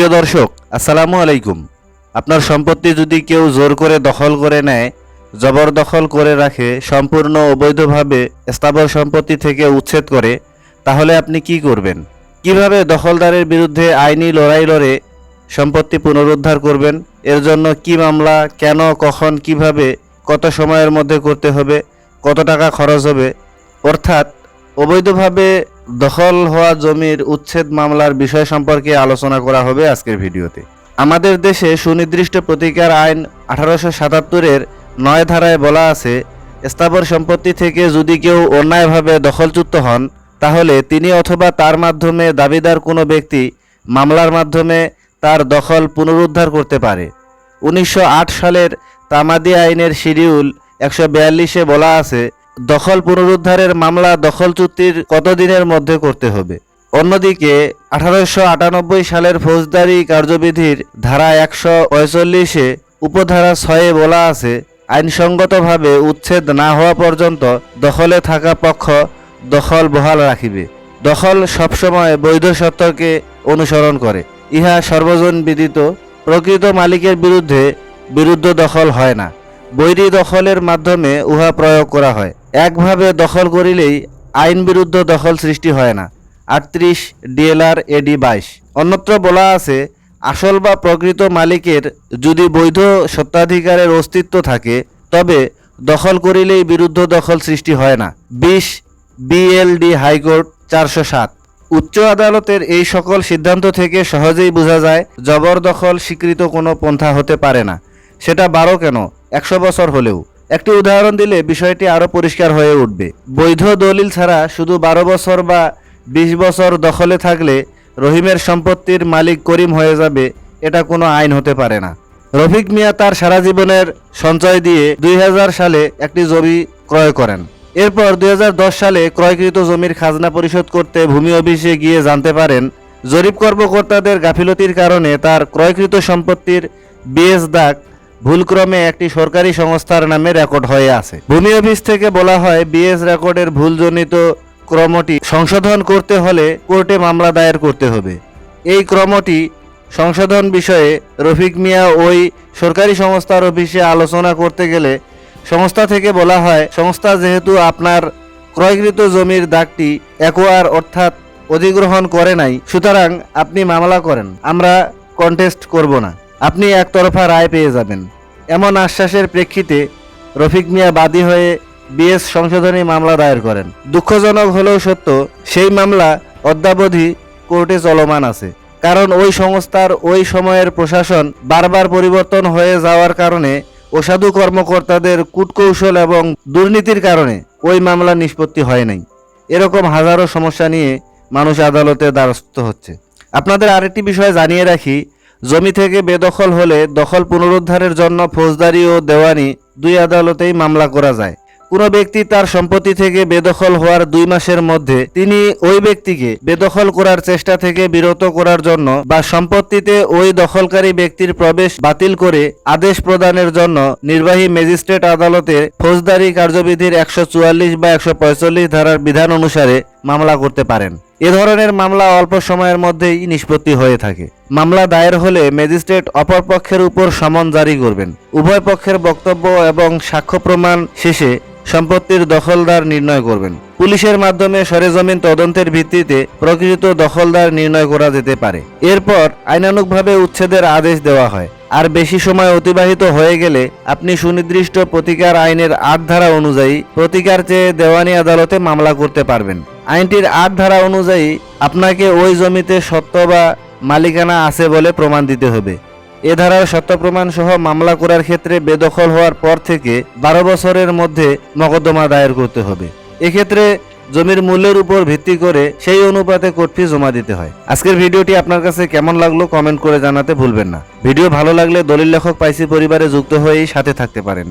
প্রিয় দর্শক, আসসালামু আলাইকুম। আপনার সম্পত্তি যদি কেউ জোর করে দখল করে নেয় জবরদখল করে রাখে, সম্পূর্ণ অবৈধভাবে স্থাবর সম্পত্তি থেকে উচ্ছেদ করে, তাহলে আপনি কি করবেন? কীভাবে দখলদারের বিরুদ্ধে আইনি লড়াই লড়ে সম্পত্তি পুনরুদ্ধার করবেন? এর জন্য কি মামলা, কেন, কখন, কীভাবে, কত সময়ের মধ্যে করতে হবে, কত টাকা খরচ হবে? অর্থাৎ অবৈধভাবে দখল হওয়া জমির উচ্ছেদ মামলার বিষয় সম্পর্কে আলোচনা করা হবে আজকের ভিডিওতে। আমাদের দেশে সুনির্দিষ্ট প্রতিকার আইন আঠারোশো সাতাত্তরের নয় ধারায় বলা আছে, স্থাবর সম্পত্তি থেকে যদি কেউ অন্যায়ভাবে দখলচ্যুত হন, তাহলে তিনি অথবা তার মাধ্যমে দাবিদার কোনো ব্যক্তি মামলার মাধ্যমে তার দখল পুনরুদ্ধার করতে পারে। উনিশশো আট সালের তামাদি আইনের শিডিউল একশো বলা আছে দখল পুনরুদ্ধারের মামলা দখল চুক্তির কতদিনের মধ্যে করতে হবে? অন্যদিকে, আঠারোশো আটানব্বই সালের ফৌজদারি কার্যবিধির ধারা একশো পঁয়তাল্লিশে উপধারা ছয়ে বলা আছে, আইনসঙ্গতভাবে উচ্ছেদ না হওয়া পর্যন্ত দখলে থাকা পক্ষ দখল বহাল রাখিবে। দখল সবসময় বৈধ সত্যকে অনুসরণ করে। ইহা সর্বজন বিদিত। প্রকৃত মালিকের বিরুদ্ধে বিরুদ্ধ দখল হয় না। বৈরী দখলের মাধ্যমে উহা প্রয়োগ করা হয়। একভাবে দখল করিলেই আইন বিরুদ্ধ দখল সৃষ্টি হয় না। আটত্রিশ ডিএলআর এডি বাইশ। অন্যত্র বলা আছে, আসল বা প্রকৃত মালিকের যদি বৈধ সত্ত্বাধিকারের অস্তিত্ব থাকে, তবে দখল করিলেই বিরুদ্ধ দখল সৃষ্টি হয় না। বিশ বিএলডি হাইকোর্ট চারশো সাত। উচ্চ আদালতের এই সকল সিদ্ধান্ত থেকে সহজেই বোঝা যায়, জবরদখল স্বীকৃত কোনো পন্থা হতে পারে না। সেটা বারো কেন? একশো বছর হলেও। একটি উদাহরণ দিলে বিষয়টি আরও পরিষ্কার হয়ে উঠবে। বৈধ দলিল ছাড়া শুধু বারো বছর বা বিশ বছর দখলে থাকলে রহিমের সম্পত্তির মালিক করিম হয়ে যাবে, এটা কোনো আইন হতে পারে না। রফিক মিয়া তার সারা জীবনের সঞ্চয় দিয়ে দুই হাজার সালে একটি জমি ক্রয় করেন। এরপর দুই হাজার দশ সালে ক্রয়কৃত জমির খাজনা পরিশোধ করতে ভূমি অফিসে গিয়ে জানতে পারেন, জরিপ কর্মকর্তাদের গাফিলতির কারণে তার ক্রয়কৃত সম্পত্তির বিএস দাগ ভুলক্রমে একটি সরকারি সংস্থার নামে রেকর্ড হয়ে আছে। ভূমি অফিস থেকে বলা হয়, বিএস রেকর্ডের ভুলজনিত ক্রমটি সংশোধন করতে হলে কোর্টে মামলা দায়ের করতে হবে। এই ক্রমটি সংশোধন বিষয়ে রফিক মিয়া ওই সরকারি সংস্থার অফিসে আলোচনা করতে গেলে সংস্থা থেকে বলা হয়, সংস্থা যেহেতু আপনার ক্রয়কৃত জমির দাগটি একোয়ার অর্থাৎ অধিগ্রহণ করে নাই, সুতরাং আপনি মামলা করেন। আমরা কন্টেস্ট করব না। আপনি একতরফা রায় পেয়ে যাবেন। এমন আশ্বাসের প্রেক্ষিতে রফিক মিয়া বাদী হয়ে বিএস সংশোধনী মামলা দায়ের করেন। দুঃখজনক হলেও সত্য, সেই মামলা অদ্যাবধি কোর্টে চলমান আছে। কারণ ওই সংস্থার ওই সময়ের প্রশাসন বারবার পরিবর্তন হয়ে যাওয়ার কারণে অসাধু কর্মকর্তাদের কূটকৌশল এবং দুর্নীতির কারণে ওই মামলা নিষ্পত্তি হয় নাই। এরকম হাজারো সমস্যা নিয়ে মানুষ আদালতে দ্বারস্থ হচ্ছে। আপনাদের আরেকটি বিষয় জানিয়ে রাখি জমি থেকে বেদখল হলে দখল পুনরুদ্ধারের জন্য ফৌজদারি ও দেওয়ানি দুই আদালতেই মামলা করা যায়। কোনো ব্যক্তি তার সম্পত্তি থেকে বেদখল হওয়ার দুই মাসের মধ্যে তিনি ওই ব্যক্তিকে বেদখল করার চেষ্টা থেকে বিরত করার জন্য বা সম্পত্তিতে ওই দখলকারী ব্যক্তির প্রবেশ বাতিল করে আদেশ প্রদানের জন্য নির্বাহী ম্যাজিস্ট্রেট আদালতে ফৌজদারি কার্যবিধির একশো চুয়াল্লিশ বা একশো পঁয়তাল্লিশ ধারার বিধান অনুসারে মামলা করতে পারেন। এ ধরনের মামলা অল্প সময়ের মধ্যেই নিষ্পত্তি হয়ে থাকে। মামলা দায়ের হলে ম্যাজিস্ট্রেট অপর পক্ষের উপর সমন জারি করবেন। উভয় পক্ষের বক্তব্য এবং সাক্ষ্য প্রমাণ শেষে সম্পত্তির দখলদার নির্ণয় করবেন। পুলিশের মাধ্যমে সরেজমিন তদন্তের ভিত্তিতে প্রকৃত দখলদার নির্ণয় করা যেতে পারে। এরপর আইনানুগভাবে উচ্ছেদের আদেশ দেওয়া হয়। আর বেশি সময় অতিবাহিত হয়ে গেলে আপনি সুনির্দিষ্ট প্রতিকার আইনের আট ধারা অনুযায়ী প্রতিকার চেয়ে দেওয়ানি আদালতে মামলা করতে পারবেন। আইনটির আট ধারা অনুযায়ী আপনাকে ওই জমিতে সত্য বা মালিকানা আছে বলে প্রমাণ দিতে হবে। এ ধারার সত্য প্রমাণ সহ মামলা করার ক্ষেত্রে বেদখল হওয়ার পর থেকে বারো বছরের মধ্যে মকদ্দমা দায়ের করতে হবে। এক্ষেত্রে জমির মূল্যের উপর ভিত্তি করে সেই অনুপাতে কোর্ট ফি জমা দিতে হয়। আজকের ভিডিওটি আপনার কাছে কেমন লাগল কমেন্ট করে জানাতে ভুলবেন না। ভিডিও ভালো লাগলে দলিল লেখক পাইসি পরিবারে যুক্ত হয়েই সাথে থাকতে পারেন।